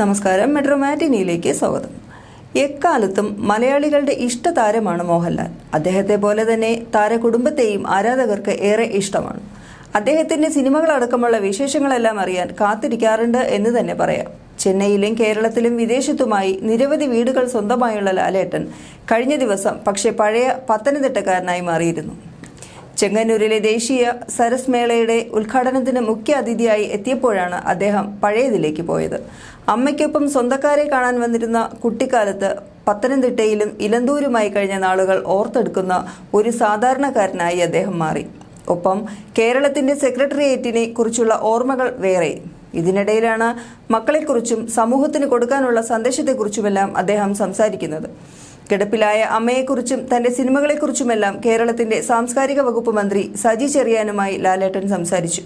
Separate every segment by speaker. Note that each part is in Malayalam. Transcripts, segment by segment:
Speaker 1: നമസ്കാരം. മെട്രോമാറ്റിനിയിലേക്ക് സ്വാഗതം. എക്കാലത്തും മലയാളികളുടെ ഇഷ്ടതാരമാണ് മോഹൻലാൽ. അദ്ദേഹത്തെ പോലെ തന്നെ താരകുടുംബത്തെയും ആരാധകർക്ക് ഏറെ ഇഷ്ടമാണ്. അദ്ദേഹത്തിന്റെ സിനിമകളടക്കമുള്ള വിശേഷങ്ങളെല്ലാം അറിയാൻ കാത്തിരിക്കാറുണ്ട് എന്ന് തന്നെ പറയാം. ചെന്നൈയിലും കേരളത്തിലും വിദേശത്തുമായി നിരവധി വീടുകൾ സ്വന്തമായുള്ള ലാലേട്ടൻ കഴിഞ്ഞ ദിവസം പക്ഷേ പഴയ പത്തനംതിട്ടക്കാരനായി മാറിയിരുന്നു. ചെങ്ങന്നൂരിലെ ദേശീയ സരസ് മേളയുടെ ഉദ്ഘാടനത്തിന് മുഖ്യ അതിഥിയായി എത്തിയപ്പോഴാണ് അദ്ദേഹം പഴയതിലേക്ക് പോയത്. അമ്മയ്ക്കൊപ്പം സ്വന്തക്കാരെ കാണാൻ വന്നിരുന്ന കുട്ടിക്കാലത്ത് പത്തനംതിട്ടയിലും ഇലന്തൂരുമായി കഴിഞ്ഞ നാളുകൾ ഓർത്തെടുക്കുന്ന ഒരു സാധാരണക്കാരനായി അദ്ദേഹം മാറി. ഒപ്പം കേരളത്തിന്റെ സെക്രട്ടേറിയറ്റിനെ കുറിച്ചുള്ള ഓർമ്മകൾ വേറെ. ഇതിനിടയിലാണ് മക്കളെക്കുറിച്ചും സമൂഹത്തിന് കൊടുക്കാനുള്ള സന്ദേശത്തെക്കുറിച്ചുമെല്ലാം അദ്ദേഹം സംസാരിക്കുന്നത്. കിടപ്പിലായ അമ്മയെക്കുറിച്ചും തന്റെ സിനിമകളെക്കുറിച്ചുമെല്ലാം കേരളത്തിന്റെ സാംസ്കാരിക വകുപ്പ് മന്ത്രി സജി ചെറിയാനുമായി ലാലേട്ടൻ സംസാരിച്ചു.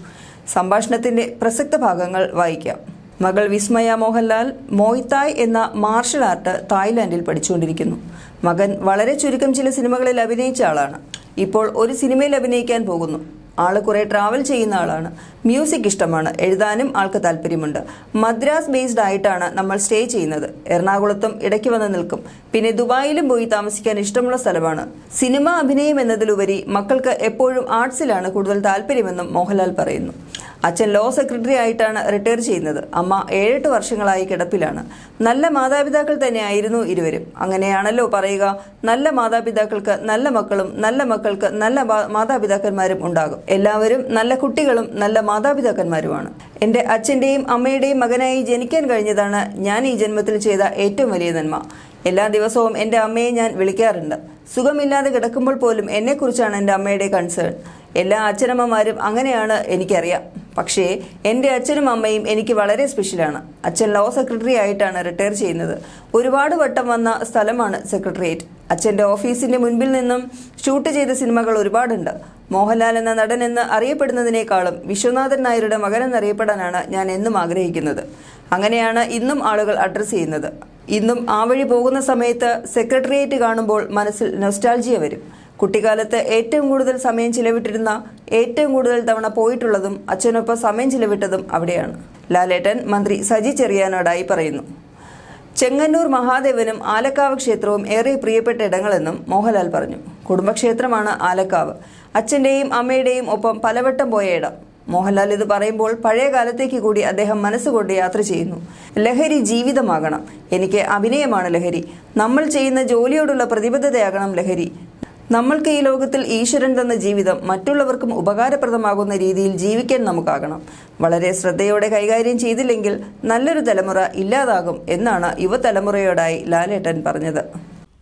Speaker 1: സംഭാഷണത്തിന്റെ പ്രസക്ത ഭാഗങ്ങൾ വായിക്കാം. മകൾ വിസ്മയ മോഹൻലാൽ മോയ്തായ് എന്ന മാർഷൽ ആർട്ട് തായ്ലാന്റിൽ പഠിച്ചുകൊണ്ടിരിക്കുന്നു. മകൻ വളരെ ചുരുക്കം ചില സിനിമകളിൽ അഭിനയിച്ച ആളാണ്. ഇപ്പോൾ ഒരു സിനിമയിൽ അഭിനയിക്കാൻ പോകുന്നു. ആൾ കുറെ ട്രാവൽ ചെയ്യുന്ന ആളാണ്. മ്യൂസിക് ഇഷ്ടമാണ്. എഴുതാനും ആൾക്ക് താല്പര്യമുണ്ട്. മദ്രാസ് ബേസ്ഡ് ആയിട്ടാണ് നമ്മൾ സ്റ്റേ ചെയ്യുന്നത്. എറണാകുളത്തും ഇടയ്ക്ക് വന്ന് നിൽക്കും. പിന്നെ ദുബായിലും പോയി താമസിക്കാൻ ഇഷ്ടമുള്ള സ്ഥലമാണ്. സിനിമ അഭിനയം എന്നതിലുപരി മക്കൾക്ക് എപ്പോഴും ആർട്സിലാണ് കൂടുതൽ താല്പര്യമെന്നും മോഹൻലാൽ പറയുന്നു. അച്ഛൻ ലോ സെക്രട്ടറി ആയിട്ടാണ് റിട്ടയർ ചെയ്യുന്നത്. അമ്മ ഏഴെട്ട് വർഷങ്ങളായി കിടപ്പിലാണ്. നല്ല മാതാപിതാക്കൾ തന്നെയായിരുന്നു ഇരുവരും. അങ്ങനെയാണല്ലോ പറയുക നല്ല മാതാപിതാക്കൾക്ക് നല്ല മക്കളും നല്ല മക്കൾക്ക് നല്ല മാതാപിതാക്കന്മാരും ഉണ്ടാകും. എല്ലാവരും നല്ല കുട്ടികളും നല്ല മാതാപിതാക്കന്മാരുമാണ്. എന്റെ അച്ഛന്റെയും അമ്മയുടെയും മകനായി ജനിക്കാൻ കഴിഞ്ഞതാണ് ഞാൻ ഈ ജന്മത്തിൽ ചെയ്ത ഏറ്റവും വലിയ നന്മ. എല്ലാ ദിവസവും എന്റെ അമ്മയെ ഞാൻ വിളിക്കാറുണ്ട്. സുഖമില്ലാതെ കിടക്കുമ്പോൾ പോലും എന്നെക്കുറിച്ചാണ് എന്റെ അമ്മയുടെ കൺസേൺ എല്ലാ അച്ഛനമ്മമാരും അങ്ങനെയാണ് എനിക്കറിയാം. പക്ഷേ എന്റെ അച്ഛനും അമ്മയും എനിക്ക് വളരെ സ്പെഷ്യലാണ് അച്ഛൻ ലോ സെക്രട്ടറി ആയിട്ടാണ് റിട്ടയർ ചെയ്യുന്നത്. ഒരുപാട് വട്ടം വന്ന സ്ഥലമാണ് സെക്രട്ടേറിയറ്റ് അച്ഛന്റെ ഓഫീസിന്റെ മുൻപിൽ നിന്നും ഷൂട്ട് ചെയ്ത സിനിമകൾ ഒരുപാടുണ്ട്. മോഹൻലാൽ എന്ന നടൻ എന്ന് അറിയപ്പെടുന്നതിനേക്കാളും വിശ്വനാഥൻ നായരുടെ മകൻ എന്നറിയപ്പെടാനാണ് ഞാൻ എന്നും ആഗ്രഹിക്കുന്നത്. അങ്ങനെയാണ് ഇന്നും ആളുകൾ അഡ്രസ്സ് ചെയ്യുന്നത്. ഇന്നും ആ വഴി പോകുന്ന സമയത്ത് സെക്രട്ടേറിയറ്റ് കാണുമ്പോൾ മനസ്സിൽ നൊസ്റ്റാൾജിയ വരും. കുട്ടിക്കാലത്ത് ഏറ്റവും കൂടുതൽ സമയം ചിലവിട്ടിരുന്ന ഏറ്റവും കൂടുതൽ തവണ പോയിട്ടുള്ളതും അച്ഛനൊപ്പം സമയം ചിലവിട്ടതും അവിടെയാണ്. ലാലേട്ടൻ മന്ത്രി സജി ചെറിയാനോടായി പറയുന്നു. ചെങ്ങന്നൂർ മഹാദേവനും ആലക്കാവ് ക്ഷേത്രവും ഏറെ പ്രിയപ്പെട്ട ഇടങ്ങളെന്നും മോഹൻലാൽ പറഞ്ഞു. കുടുംബക്ഷേത്രമാണ് ആലക്കാവ്. അച്ഛന്റെയും അമ്മയുടെയും ഒപ്പം പലവട്ടം പോയ ഇടം. മോഹൻലാൽ ഇത് പറയുമ്പോൾ പഴയ കാലത്തേക്ക് കൂടി അദ്ദേഹം മനസ്സുകൊണ്ട് യാത്ര ചെയ്യുന്നു. ലഹരി ജീവിതമാകണം. എനിക്ക് അഭിനയമാണ് ലഹരി. നമ്മൾ ചെയ്യുന്ന ജോലിയോടുള്ള പ്രതിബദ്ധതയാകണം ലഹരി. നമ്മൾക്ക് ഈ ലോകത്തിൽ ഈശ്വരൻ തന്ന ജീവിതം മറ്റുള്ളവർക്കും ഉപകാരപ്രദമാകുന്ന രീതിയിൽ ജീവിക്കാൻ നമുക്കാകണം വളരെ ശ്രദ്ധയോടെ കൈകാര്യം ചെയ്തില്ലെങ്കിൽ നല്ലൊരു തലമുറ ഇല്ലാതാകും എന്നാണ് യുവതലമുറയോടായി ലാലേട്ടൻ പറഞ്ഞത്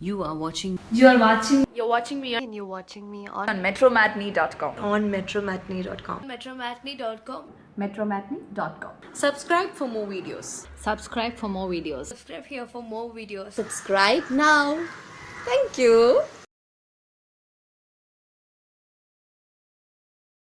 Speaker 2: You are watching
Speaker 3: You are watching
Speaker 4: You're watching me
Speaker 5: and you're watching me on,
Speaker 3: on metromatney.com.
Speaker 5: on metromatney.com.
Speaker 4: metromatney.com.
Speaker 3: Metromatney.com.
Speaker 5: Subscribe for more videos.
Speaker 2: subscribe for more videos.
Speaker 4: Subscribe here for more videos.
Speaker 5: Subscribe now. Thank you.